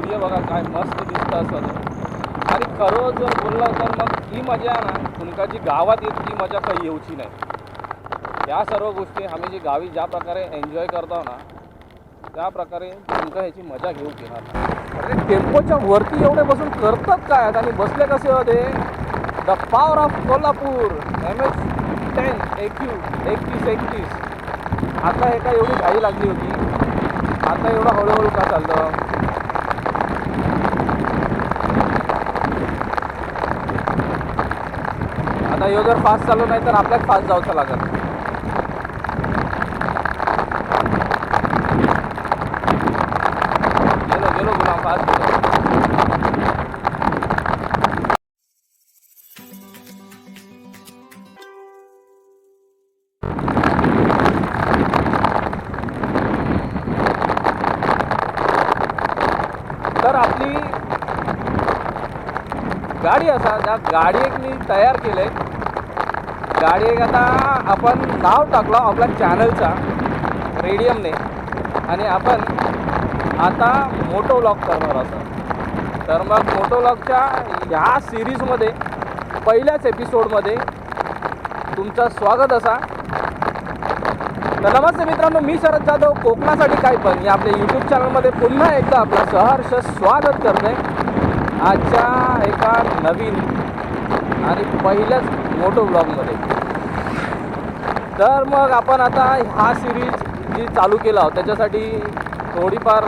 सूर्य बघा काय मस्त दिसतं असं. आणि खरं जर बोललं तर मग ही मजा ना तुमका जी गावात येत ती मजा काही येऊची नाही. या सर्व गोष्टी आम्ही जी गावी ज्या प्रकारे एन्जॉय करतो ना त्या प्रकारे तुमका ह्याची मजा घेऊ घेणार नाही. अरे टेम्पोच्या वरती एवढे बसून करतात काय? आणि बसले कसे होते? The power of Kolhapur M S ten एकवीस एकतीस एकतीस. आता एका एवढी घाई लागली होती. आता एवढं हळूहळू का चाललं? ह्यो जर फास्ट चालू नाही तर आपल्याच फास्ट जाऊचं लागत गेलो फास्ट तर आपली गाडी असा ज्या गाडी एक मी तयार केलंय गाडी एक आता आपण नाव टाकलो आपल्या चॅनलचा रेडियमने आणि आपण आता मोटो व्लॉग करणार असं तर मग मोटो व्लॉगच्या ह्या सिरीजमध्ये पहिल्याच एपिसोडमध्ये तुमचं स्वागत असा. तर नमस्ते मित्रांनो मी शरद जाधव. कोकणासाठी काय पण या आपल्या यूट्यूब चॅनलमध्ये पुन्हा एकदा आपलं सहर्ष स्वागत करते आजच्या एका नवीन आणि पहिल्याच मोटो ब्लॉगमध्ये तर मग आपण आता हा सिरीज जी चालू केला त्याच्यासाठी थोडीफार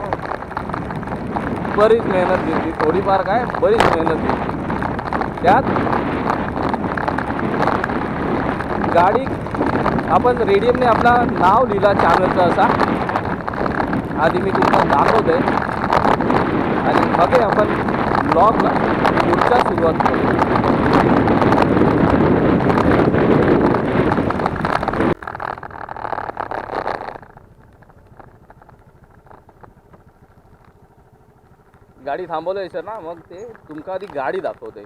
बरीच मेहनत घेतली. थोडीफार काय? बरीच मेहनत घेतली. त्यात गाडी आपण रेडियमने आपला नाव लिहिला चॅनलचा असा. आधी मी तुम्हाला दाखवतोय. आणि मग आपण ब्लॉगला पुढच्या सुरुवात करू गाडी थांबवलं सर ना मग ते तुमका आधी गाडी दाखवते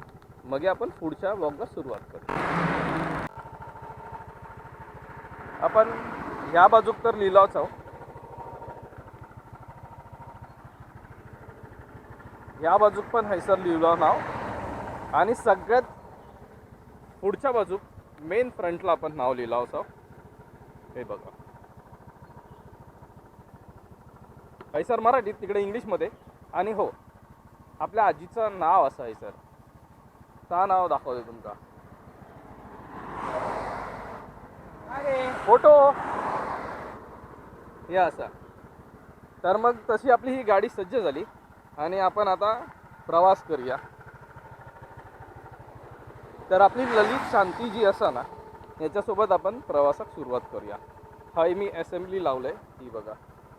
मग आपण पुढच्या ब्लॉगला सुरुवात करू. आपण ह्या बाजूक तर लिलावच आहो. ह्या बाजूक पण हैसर लिहिलं नाव. आणि सगळ्यात पुढच्या बाजूक मेन फ्रंटला आपण नाव लिहिलं असं हे बघा. हैसर मराठीत तिकडे इंग्लिशमध्ये. आणि हो आपल्या आजीचं नाव असं आहे सर. ता नाव दाखवते तुमका? फोटो. हे असा तर मग तशी आपली ही गाडी सज्ज झाली आणि आपण आता प्रवास करूया. तर आपली ललित शांती जी असा ना याच्यासोबत आपण प्रवासात सुरुवात करूया. हा मी असेंब्ली लावलंय ही बघा.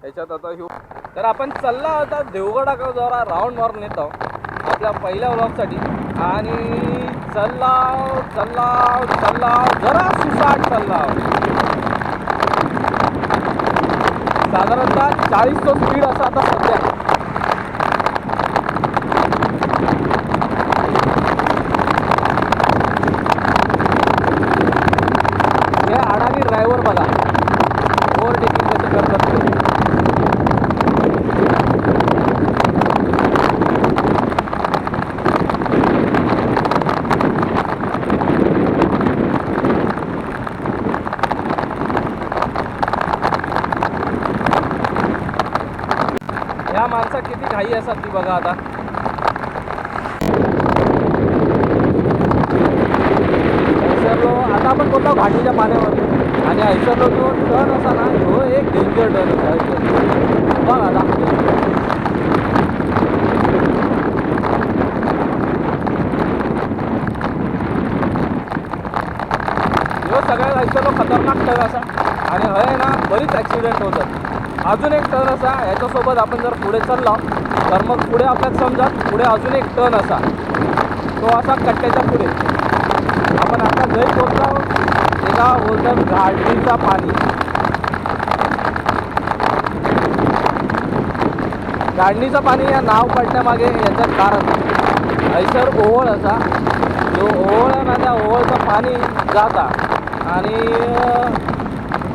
याच्यात आता ह्यू तर आपण चालला होता देवगडाकडे जरा राऊंड मारून येतो. आपल्या पहिल्या ब्लॉगसाठी आणि चल्लाव चल्लाव चल्लाव. जरा सुसाट चल्लाव. साधारणतः चाळीस तो स्पीड असा आता सध्या हे अडाणी ड्रायव्हर बघा ओव्हरटेकिंग कसं करतात ते. या माणसा किती घाई असतात ती बघा आता. ऐसरलो आता आपण बोलतो घाटीच्या पाण्यावर? आणि ऐसरलो जो टर्न असा ना तो एक डेंजर टर्न असा बघ आता. ह्यो सगळ्यात ऐसरलो खतरनाक टर्न असा. आणि हय ना बरीच ॲक्सिडेंट होतात. अजून एक टर्न असा याच्यासोबत आपण जर पुढे चाललो तर मग पुढे आपल्यात समजा पुढे अजून एक टर्न असा. तो असा कट्ट्याच्या पुढे. आपण आता जरी बोलतो एका बोलतात गाडीचा पाणी. गाडणीचं पाणी या नाव पडण्यामागे याचं कारण. ऐसर ओवळ असा. जो ओवळ आहे ना त्या ओवळचं पाणी जाता. आणि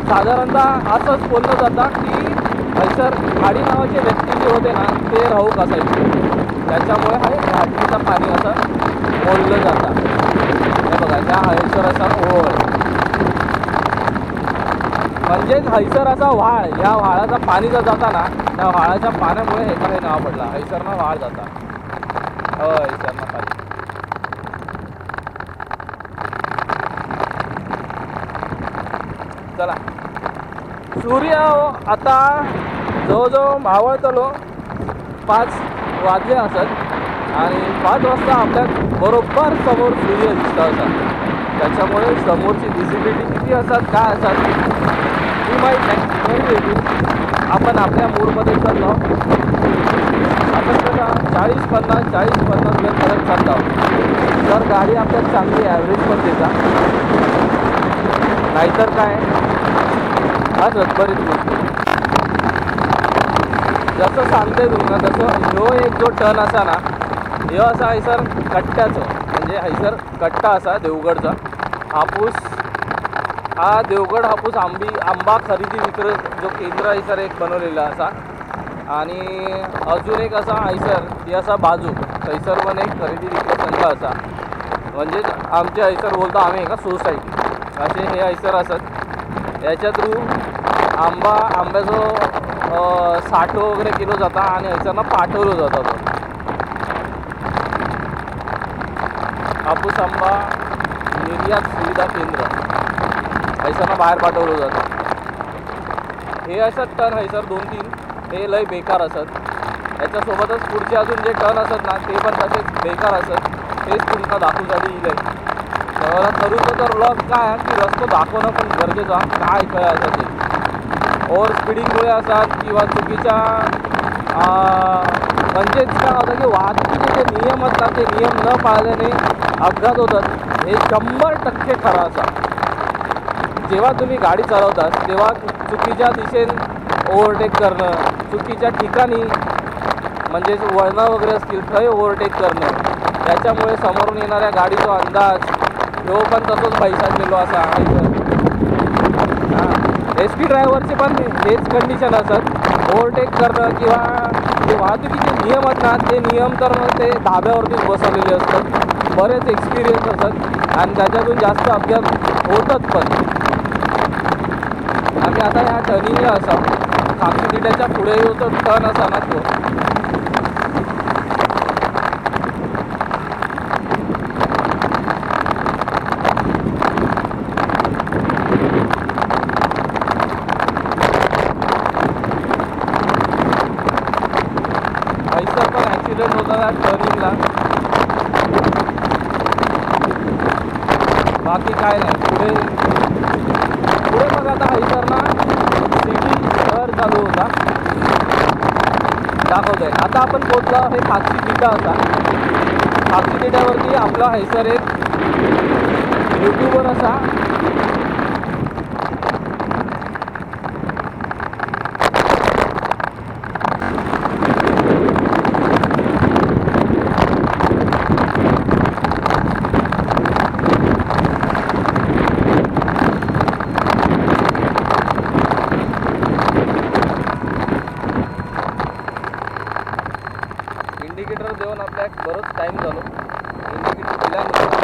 साधारणतः असंच बोललं जातं की हैसर खाडी नावाचे व्यक्ती जे होते ना ते राहूक असायचे त्याच्यामुळे हे घाटणीचं पाणी असं मोडलं जातं. हे बघा त्या हैसर असा ओळ म्हणजेच हैसर असा व्हाळ या व्हाळाचा पाणी जर जाता ना त्या व्हाळाच्या पाण्यामुळे हे हे नाव पडला. हैसरनं व्हाळ जाता. हो पाणी चला सूर्य आता जवळजवळ मावळतलो पाच वाजले असत आणि पाच वाजता आपल्या बरोबर समोर सूर्य दिसत असत त्याच्यामुळे समोरची विजिबिलिटी किती असतात काय असतात ती माहीत नाही. आपण आपल्या मूडमध्ये चाललो. आपण कसं चाळीस पन्नास चाळीस पन्नास परत चाललो तर गाडी आपल्याला चांगली ॲव्हरेज पण देता नाहीतर काय? आज बरीच गोष्टी जसं सांगते तुमका तसं ह्यो एक जो टन असा ना ह्यो असा हैसर कट्ट्याचो म्हणजे हैसर कट्टा असा देवगडचा. हापूस हा देवगड हापूस आंबी आंबा खरेदी विक्र जो केंद्र हैसर एक बनवलेला असा. आणि अजून एक असा हैसर ती असा बाजू थंयसर पण एक खरेदी विक्री संघ असा. म्हणजेच आमचे हैसर बोलतो आम्ही एका सोसायटी. असे हे हैसर असत. याच्या थ्रू आंबा आंब्याचं साठो वगैरे केलं जातं आणि ह्याच्यानं पाठवलं जातं तो. हापूस आंबा निर्यात सुविधा केंद्र. हैसरनं बाहेर पाठवलं जातं. हे असत टन हयसर दोन तीन. हे लय बेकार असत. याच्यासोबतच पुढचे अजून जे टन असत ना ते पण तसेच बेकार असत. तेच तुमका दाखवूसाठी येईल तर खरूचं तर लॉक काय की रस्तो दाखवणं पण गरजेचं आहे. काय कळायचं ते? ओव्हर स्पीडिंगमुळे असतात किंवा चुकीच्या म्हणजेच काय होतं की वाहतुकीचे जे नियम असतात ते नियम न पाळल्याने अपघात होतात. हे शंभर टक्के खरं असा. जेव्हा तुम्ही गाडी चालवतात तेव्हा चुकीच्या दिशेने ओव्हरटेक करणं चुकीच्या ठिकाणी म्हणजेच वळणं वगैरे असतील थंय ओव्हरटेक करणं त्याच्यामुळे समोरून येणाऱ्या गाडीचा अंदाज तो पण तसंच पैसा गेलो असा एस टी ड्रायव्हरचे पण हेच कंडिशन असत. ओव्हरटेक करणं किंवा जे वाहतुकीचे नियम आहेत ना ते नियम तर मग ते धाब्यावरतीच बसवलेले असतात. बरेच एक्सपिरियन्स असतात आणि त्याच्यातून जास्त अपघात होतात पण. आणि आता ह्या टर्निंगला असा साक्षीदिड्याच्या पुढे येऊ टर्न असा ना तो पैसा पण ॲक्सिडेंट होता त्या टर्निंगला बाकी काय नाही पुढे पुढे मग आता हैसरना सिटी शहर चालू होता दाखवतोय. आता आपण पोचलो हे साक्षी दिटा असा साक्षी दिट्यावरती आपला हैसर एक यूट्यूबर असा इंडिकेटर देऊन आपल्या बरंच टाईम झालो इंडिकेटर दिल्यानंतर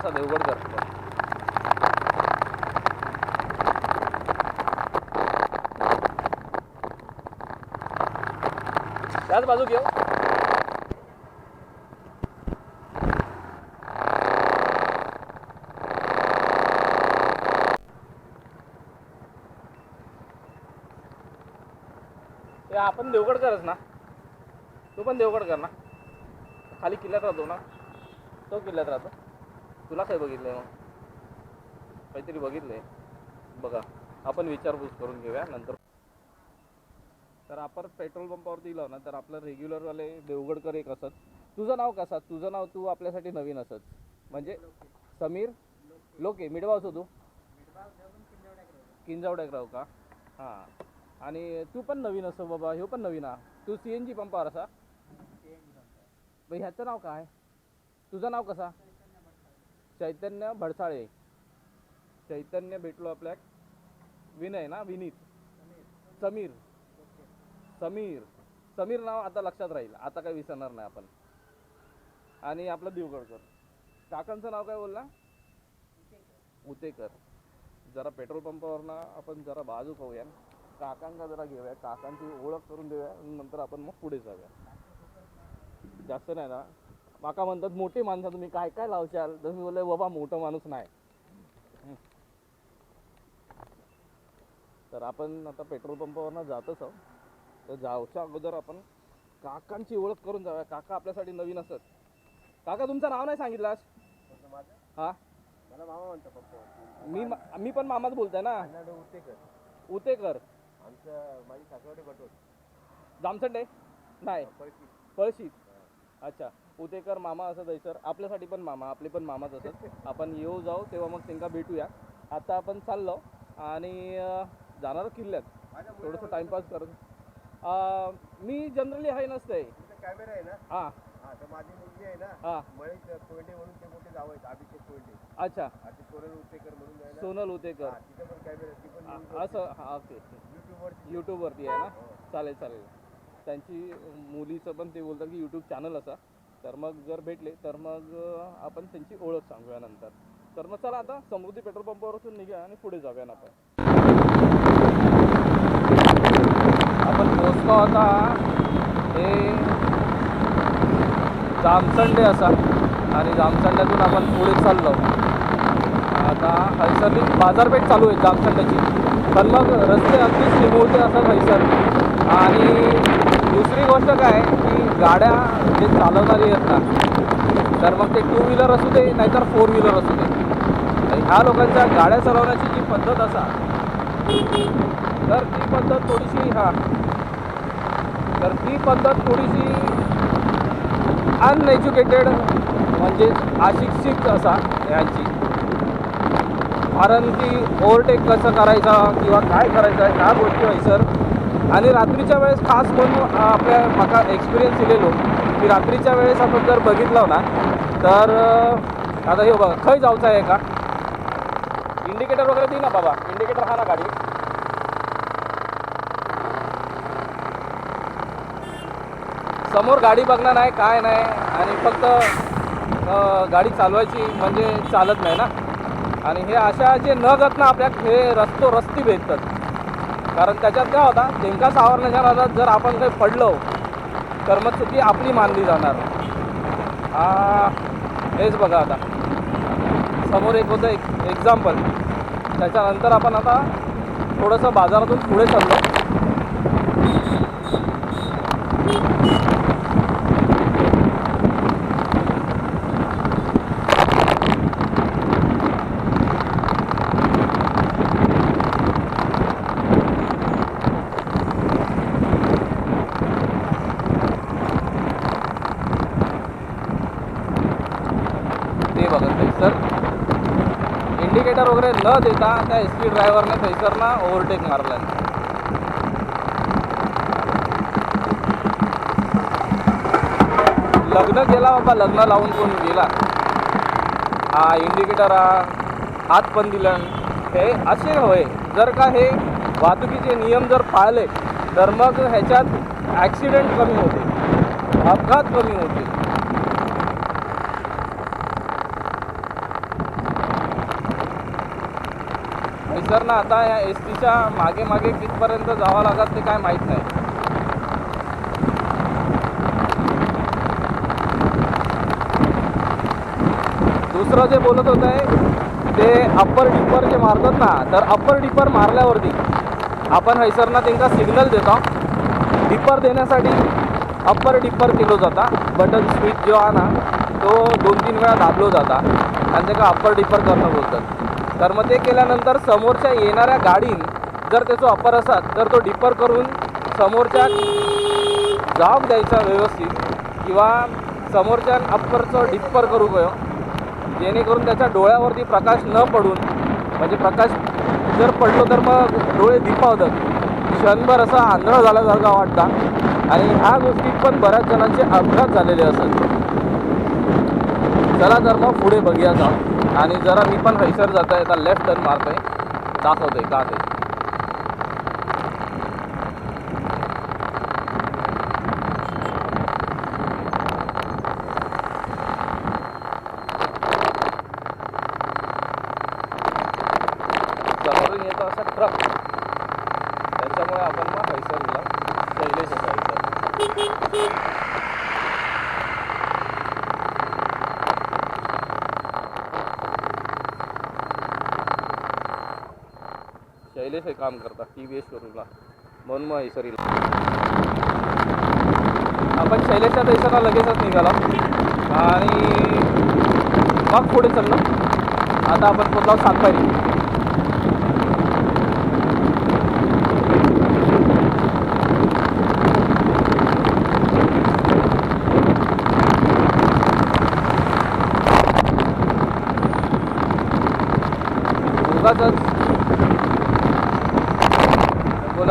समोर देवगड करतो त्याच बाजू घेऊ. आपण देवगड करच ना. तू पण देवगड कर ना. खाली किल्ल्यात राहतो ना. तो किल्ल्यात राहतो. तुला काय बघितलंय मग? काहीतरी बघितलंय. बघा आपण विचारपूस करून घेऊया नंतर. तर आपण पेट्रोल पंपावरती गेलो ना तर आपलं रेग्युलरवाले देवगडकर एक असत. तुझं नाव कसं? तुझं नाव तू आपल्यासाठी नवीन असत. म्हणजे? समीर? लोके. मिडवावचो तू? किंजावड्याक का? हां. आणि तू पण नवीन असो बाबा ह्यो पण नवीन हा तू सी एन जी पंपावर असा? ह्याचं नाव काय? तुझं नाव कसा? चैतन्य भडसाळे. चैतन्य भेटलो आपल्या विनय ना? विनीत. समीर. समीर. समीर नाव आता लक्षात राहील. आता काही विसरणार नाही आपण. आणि आपलं दिवगडकर. काकांचं नाव काय बोलला? उतेकर. जरा पेट्रोल पंपावरनं आपण जरा बाजू खाऊया काकांका जरा घेऊया. काकांची ओळख करून देऊया. नंतर आपण मग पुढे जाऊया. जास्त नाही ना? माका म्हणतात मोठी माणसं तुम्ही काय काय लावशाल? तर मी बोलले बाबा मोठं माणूस नाही. तर आपण आता पेट्रोल पंपावरनं जातच आहोत. तर जाऊच्या अगोदर आपण काकांची ओळख करून जाऊया. काका आपल्यासाठी नवीन असत काका तुमचं नाव नाही सांगितलं आज हा? मला मामा म्हणतो पप्पा. मी मा- मी पण मामाच बोलताय ना? उतेकर. उतेकर. आमचं माझी सासवडे बटवत जामसंडे नाही. पळशी अच्छा. उतेकर मामा असत आहे सर. आपल्यासाठी पण मामा आपले पण मामाच असत आपण येऊ जाऊ तेव्हा मग त्यांना भेटूया. आता आपण चाललो आणि जाणार किल्ल्यात. थोडंसं टाइमपास करत मी जनरली आहे नसतंय. मुलीचा कॅमेरा आहे ना. हां. हा तर माझी मुलगी आहे ना. हां. महेश कोयंडे म्हणून ते मोठे जाव आहेत अभिषेक कोयंडे. अच्छा. आता सोनल उतेकर म्हणून सोनल उतेकर हा, तिथे पण कॅमेरा असं हां ओके युट्यूबवर यूट्यूबवरती आहे ना? चालेल चालेल. त्यांची मुलीचं पण ते बोलतात की यूट्यूब चॅनल असा. तर मग जर भेटले तर मग आपण त्यांची ओळख सांगूया नंतर. तर मग चला आता समृद्धी पेट्रोल पंपावरून निघूया आणि पुढे जाऊया ना आपण. आपण पोचलो आता. हे जामसंडे असा. आणि जामसंड्यातून आपण पुढे चाललो. आता हैसरली बाजारपेठ चालू आहे जामसंड्याची. तर मग रस्ते अगदी निमुळते असं हैसर आणि दुसरी गोष्ट काय की गाड्या जे चालवणारी आहेत ना तर मग ते टू व्हीलर असू दे नाहीतर फोर व्हीलर असू दे. आणि ह्या लोकांच्या गाड्या चालवण्याची जी पद्धत असा तर ती पद्धत थोडीशी हा तर ती पद्धत थोडीशी अनएज्युकेटेड म्हणजे अशिक्षित असा यांची. कारण की ओव्हरटेक कसं करायचा किंवा काय करायचं ह्या गोष्टी आहे सर आणि रात्रीच्या वेळेस खास म्हणून आपल्या माका एक्सपिरियन्स दिलेलो की रात्रीच्या वेळेस आपण जर बघितलं ना तर आता हे बघा खय जाऊचं आहे का? इंडिकेटर वगैरे दे ना बाबा इंडिकेटर हा ना गाडी. समोर गाडी बघणार नाही काय नाही आणि फक्त गाडी चालवायची म्हणजे चालत नाही ना. आणि हे अशा जे न गत ना आपल्या हे रस्तो रस्ती भेटतात. कारण त्याच्यात काय होता त्यांका सावरण्याच्या नादात जर आपण काही पडलो तर मग चुकी आपली मानली जाणार. हेच बघा आता. समोर एक होतं एक एक्झाम्पल त्याच्यानंतर आपण आता थोडंसं बाजारातून पुढे चाललो ते बघत सर इंडिकेटर वगैरे न देता त्या एस टी ड्रायव्हरने थैसरना ओव्हरटेक मारला लग्न केला बाबा लग्न लावून कोण गेला? हा इंडिकेटर हा हात पण दिलं. हे असे हवे जर का हे वाहतुकीचे नियम जर पाळले तर मग ह्याच्यात ॲक्सिडेंट कमी होते. अपघात कमी होते. सर ना आता या एस टीच्या मागे मागे कितपर्यंत जावं लागत ते काय माहीत नाही. दुसरं जे बोलत होत आहे ते अप्पर डिपर जे मारतात ना तर अप्पर डिपर मारल्यावरती आपण हैसरना त्यांना सिग्नल देतो. डिपर देण्यासाठी अप्पर डिपर केलो जाता. बटन स्विच जो आहे ना तो दोन तीन वेळा दाबलो जाता. आणि त्याला अप्पर डिपर करणं बोलतात. तर मग ते केल्यानंतर समोरच्या येणाऱ्या गाडीन जर त्याचं अपर असत तर तो डिपर करून समोरच्या जाब द्यायचा व्यवस्थित किंवा समोरच्या अप्परचं डिप्पर करू गयो जेणेकरून त्याच्या डोळ्यावरती प्रकाश न पडून म्हणजे प्रकाश जर पडलो तर मग डोळे दिपावतात क्षणभर असा आंधळ झाल्यासारखा वाटता. आणि ह्या गोष्टीत पण बऱ्याच जणांचे अपघात झालेले असतात. चला तर मग पुढे बघूया जाऊ आणि जरा मी पण हैसर जात आहे आता लेफ्ट टर्न मारतोय. दाखवतोय का ते समोरून येतो असा ट्रक त्याच्यामुळे आपण मग हैसरला शैलेश असा हैसर शैलेश हे काम करतात टी व्ही एस शोरूमला म्हणून मग हैसरीला आपण शैलेशच्या देशाला लगेचच निघाला. आणि मग पुढे चाललो. आता आपण पोचलो सातपायरी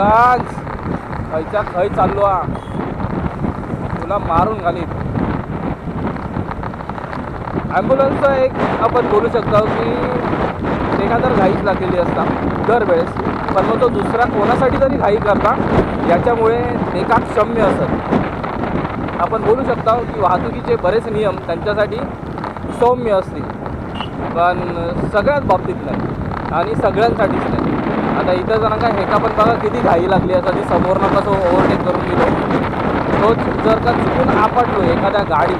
उगाचच खयच्या खय चाललो हा. तुला मारून घालीत ॲम्ब्युलन्सचं एक आपण बोलू शकतो की एखादर घाईच लागलेली असता दरवेळेस. पण मग तो दुसरा कोणासाठी तरी घाई करता याच्यामुळे एका क्षम्य असत. आपण बोलू शकता की वाहतुकीचे बरेच नियम त्यांच्यासाठी सौम्य असतील. पण सगळ्याच बाबतीत नाही. आणि सगळ्यांसाठीच नाही. आता इथं जणांका हेका पण बघा किती घाई लागली असं ती समोरनं कसं ओव्हरटेक करून गेलो. तो जर का चुकून आपटलो एखाद्या गाडी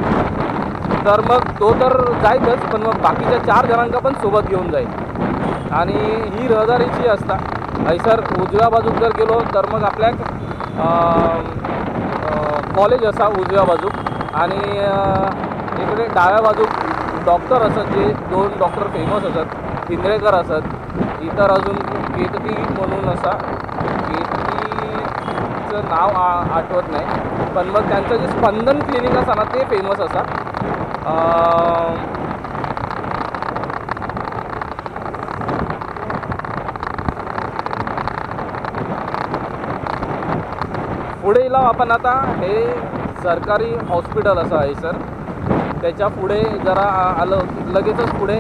तर मग तो तर जाईतच पण मग बाकीच्या चार जणांका पण सोबत घेऊन जाईल. आणि ही रहदारीची असता. हैसर उजव्या बाजूक जर गेलो तर मग आपल्याक कॉलेज असा उजव्या बाजूक. आणि इकडे डाव्या बाजूक डॉक्टर असत जे दोन डॉक्टर फेमस असत इंद्रेकर असत. इतर अजून केतकी म्हणून असा. केतकीचं नाव आ आठवत नाही. पण मग त्यांचं जे स्पंदन क्लिनिक असा ना ते फेमस असा. पुढे लाव आपण आता हे सरकारी हॉस्पिटल असं आहे सर. त्याच्या पुढे जरा आलं लगेचच पुढे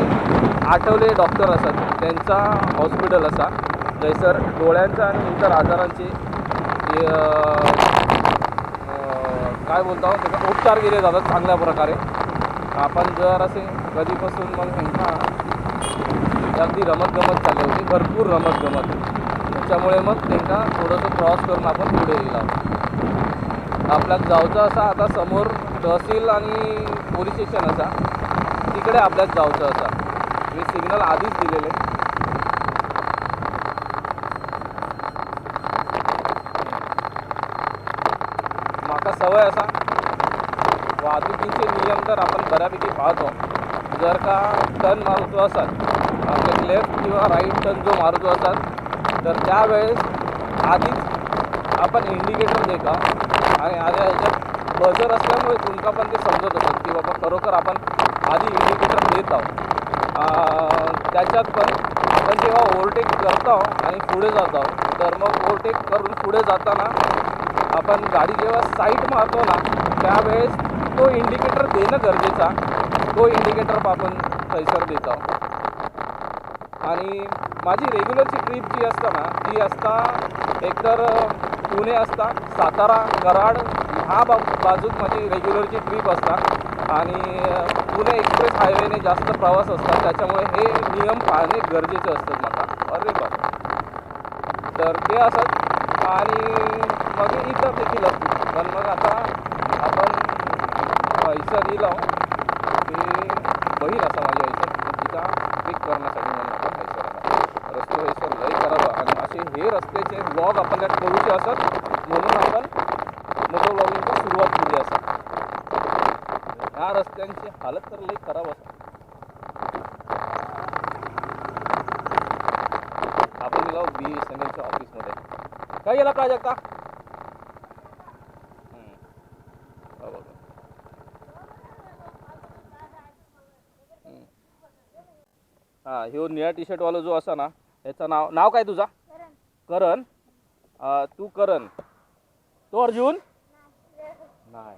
आठवले डॉक्टर असतात त्यांचा हॉस्पिटल असा. जयसर डोळ्यांचा आणि इतर आजारांचे काय बोलतो त्याचा उपचार केले जातात चांगल्या प्रकारे. आपण जर असे कधीपासून मग ह्यांना अगदी रमत गमत चालली होती भरपूर रमत गमत त्याच्यामुळे मग त्यांना थोडंसं क्रॉस करून आपण पुढे गेलो आपला जावचं असा आता समोर तहसील आणि पोलीस स्टेशन असा तिकडे आपल्यात जावचं असा. मी सिग्नल आधीच दिलेले माका सवय असा वाहतुकीचे नियम तर आपण पाहतो. जर का टर्न मारतो असाल आपले लेफ्ट किंवा राईट टर्न जो मारतो असाल तर त्यावेळेस आधीच आपण इंडिकेटर देता आणि आधी ह्याच्यात बजर असल्यामुळे तुमका पण ते समजत असेल की बाबा खरोखर आपण आधी इंडिकेटर देत आहोत. त्याच्यात पण आपण जेव्हा ओव्हरटेक करतो आणि पुढे जातो तर मग ओव्हरटेक करून पुढे जाताना आपण गाडी जेव्हा साईट मारतो ना त्यावेळेस तो इंडिकेटर देणं गरजेचा तो इंडिकेटर आपण थैसर देतो आणि माझी रेग्युलरची ट्रिप जी असता ना ती असता एकतर पुणे असता सातारा कराड ह्या बा बाजूक माझी रेग्युलरची ट्रिप असता. आणि पुणे एक्सप्रेस हायवेने जास्त प्रवास असतात. त्याच्यामुळे हे नियम पाळणे गरजेचे असतात मला. अरे बाप. तर ते असत आणि मग इतर देखील असतील पण मग आता आपण पैसा दिला की बहीण असा माझ्या हैसर मग तिचा पिक करण्यासाठी म्हणून आपण हैसर आला रस्ते हैसर लय करावं आणि हे रस्त्याचे ब्लॉग आपल्याला करूचे असत म्हणून आपण मोटो ब्लॉगिंगची सुरुवात केली असत. ह्या रस्त्यांची हालत तर लई खराब असत. आपण गेलो बी एस एन एलच्या ऑफिसमध्ये काय गेला प्राजक्ता? हा ह्यो निळ्या टी शर्टवाला जो असा ना याचं नाव नाव काय तुझा? करण तू करण. तो अर्जुन? नाही.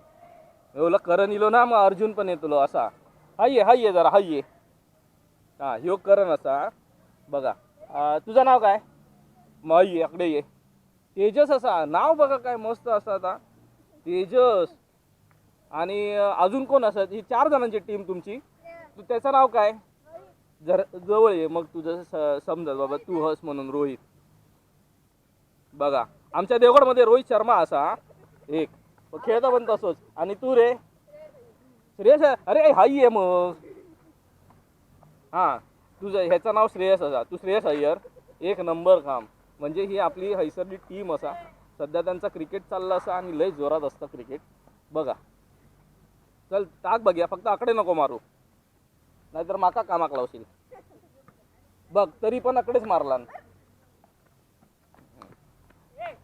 एवढं करण इलो ना मग अर्जुन पण येतो असा. हाय ये हाय ये जरा हाय. ये हां ह्यो करण असा. बघा. तुझं नाव काय? मग ये इकडे ये. तेजस असा. नाव बघा काय मस्त असं आता. तेजस. आणि अजून कोण असत ही चार जणांची टीम तुमची. तू त्याचं नाव काय? जर जवळ ये मग तुझं स- बाबा. तू हस म्हणून रोहित. बघा आमच्या देवगडमध्ये रोहित शर्मा असा एक. खेळता पण तसंच. आणि तू रे. श्रेयस अरे हाय आहे मग. हां तुझं ह्याचं नाव श्रेयस असा. तू श्रेयस अय्यर. एक नंबर काम म्हणजे ही आपली हैसरली टीम असा. सध्या त्यांचा क्रिकेट चालला असा आणि लय जोरात असतं क्रिकेट. बघा. चल टाक बघूया. फक्त आकडे नको मारू. नाहीतर माका कामाक लावशील. बघ तरी पण आकडेच मारला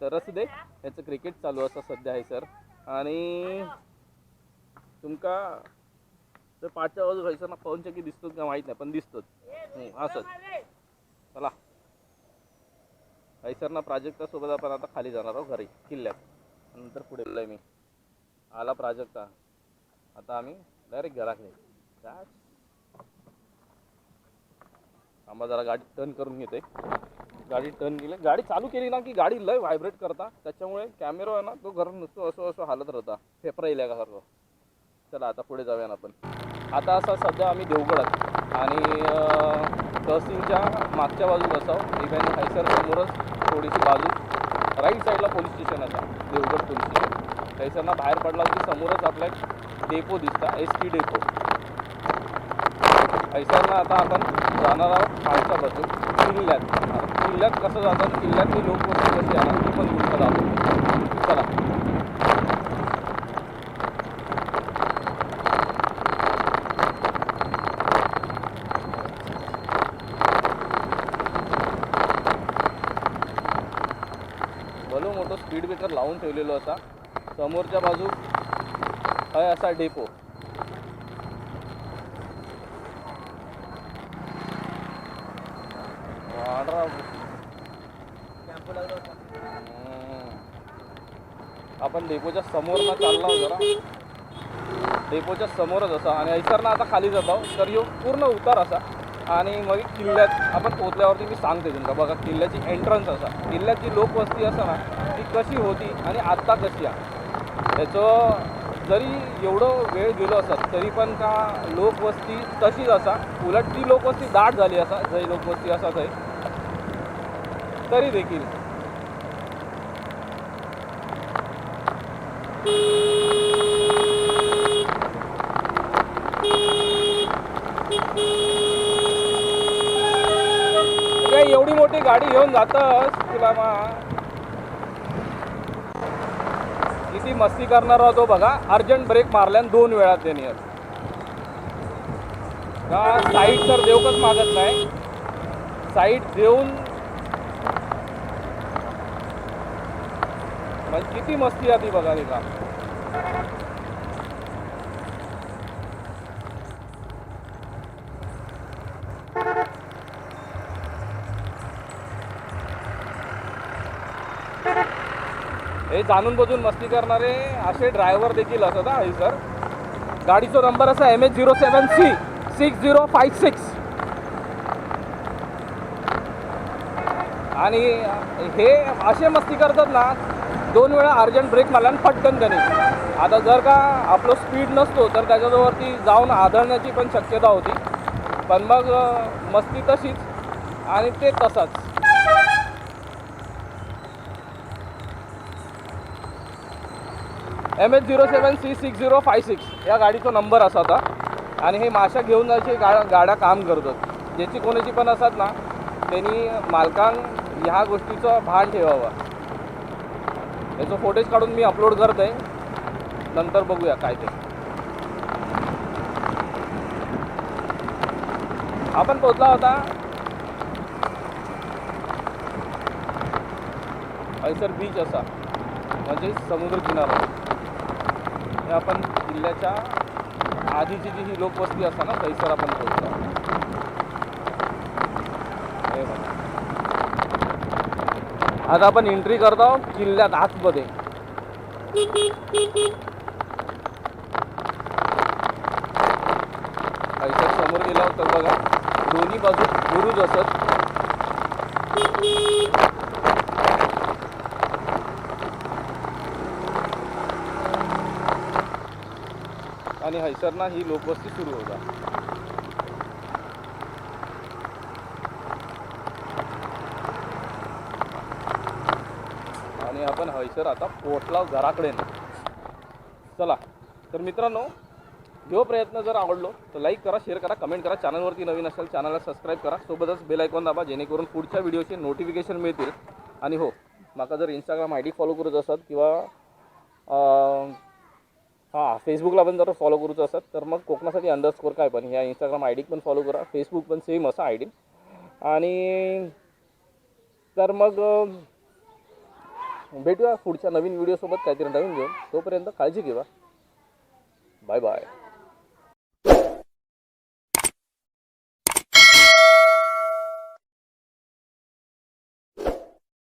तर असू दे याचं क्रिकेट चालू असं सध्या आहे सर आणि तुमका तर पाचच्या बाजू व्हायचं ना पवनचक्की दिसतो का माहीत नाही पण दिसतोच असंच. चला. हैसरना प्राजक्ता सोबत आपण आता खाली जाणार आहोत घरी किल्ल्यात. नंतर पुढे मी. आला प्राजक्ता. आता आम्ही डायरेक्ट घराकडे. काय? थांबा जरा गाडी टर्न करून घेते. गाडी टर्न केली. गाडी चालू केली ना की गाडी लय व्हायब्रेट करता. त्याच्यामुळे कॅमेरा आहे ना तो घरून नुसतो असं असं हालत राहता. फेफरा येईल का सारखं चला आता पुढे जाऊया ना आपण. आता असं सध्या आम्ही देवगडात आणि तहसीलच्या मागच्या बाजूला असावं इव्हन आहे हैसर समोरच थोडीशी बाजू. राईट साईडला पोलीस स्टेशन असा देवगड पोलीस स्टेशन हैसरना बाहेर पडला की समोरच आपला एक डेपो दिसता एस टी डेपो हैसरना आता आपण जाणार आहोत खालच्या बाजू किल्ल्यात. किल्ल्यात कसं जातात किल्ल्यातली लोक कशी आहे ती पण गोष्ट जातो चला. भलो मोठं स्पीड ब्रेकर लावून ठेवलेलो असा. समोरच्या बाजू आहे असा डेपो वाढरा कॅम्प लागला होता हम्म. आपण डेपोच्या समोर ना चाललो आहोत जरा डेपोच्या समोरच असा आणि ऐसरनं आता खाली जातो तर यो पूर्ण उतार असा. आणि मग किल्ल्यात आपण पोचल्यावरती मी सांगते तुमका बघा किल्ल्याची एंट्रन्स असा. किल्ल्याची लोकवस्ती असा ना ती कशी होती आणि आत्ता कशी आहे? त्याचं जरी एवढं वेळ गेलो असत तरी पण का लोकवस्ती तशीच असा? उलट ती लोकवस्ती दाट झाली असा जरी लोकवस्ती असा आहे तरी देखील. एवढी मोठी गाडी घेऊन जातस तुला मा. किती मस्ती करणार होतो बघा. अर्जंट ब्रेक मारल्यान दोन वेळा त्यांनी. का साईड तर देऊकच मागत नाही. साईड देऊन म्हणजे किती मस्ती आहे ती बघा का? हे जाणून बुजून मस्ती करणारे असे ड्रायव्हर देखील असत हा सर गाडीचा नंबर असा M H zero seven C six zero five six आणि हे असे मस्ती करतात ना दोन वेळा अर्जंट ब्रेक मारला आणि पटकन त्याने. आता जर का आपलं स्पीड नसतो तर त्याच्याजवळती जाऊन आदळण्याची पण शक्यता होती. पण मग मस्ती तशीच आणि ते तसाच. M H zero seven C six zero five six या गाडीचा नंबर असा होता. आणि हे माशा घेऊन जायची गा गाड्या काम करतात. ज्याची कोणाची पण असतात ना त्यांनी मालकांक ह्या गोष्टीचं भान ठेवावं. याचं फोटेज काढून मी अपलोड करत आहे नंतर बघूया काय ते. आपण पोचला होता. हैसर बीच असा. म्हणजे समुद्र किनारा. हे आपण किल्ल्याच्या आधीची जी ही लोकवस्ती असा ना थैसर आपण पोहोचतो हे बघा. आता आपण एंट्री करतो किल्ल्यात आतमध्ये. समोर गेला तर बघा. दोन्ही बाजू बुरुज असत. आणि हैसरना ही लोकवस्ती सुरू होता आणि आपण हयसर आता पोहोचला घराकडे चला तर मित्रांनो जो प्रयत्न जर आवडलो तर लाईक करा शेअर करा कमेंट करा. चॅनलवरती नवीन असेल चॅनलला सबस्क्राईब करा. सोबतच बेल ऐकून दाबा जेणेकरून पुढच्या व्हिडिओचे नोटिफिकेशन मिळतील. आणि हो माका जर इंस्टाग्राम आय डी फॉलो करत असत किंवा हां फेसबुकला पण जर फॉलो करूचं असत तर मग कोकणासाठी अंडरस्कोर काय पण ह्या इंस्टाग्राम आय डी पण फॉलो करा. फेसबुक पण सेम असा आय डी आणि तर मग भेटूया पुढच्या नवीन व्हिडिओसोबत काहीतरी नवीन घेऊन. तोपर्यंत काळजी घेवा. Bye bye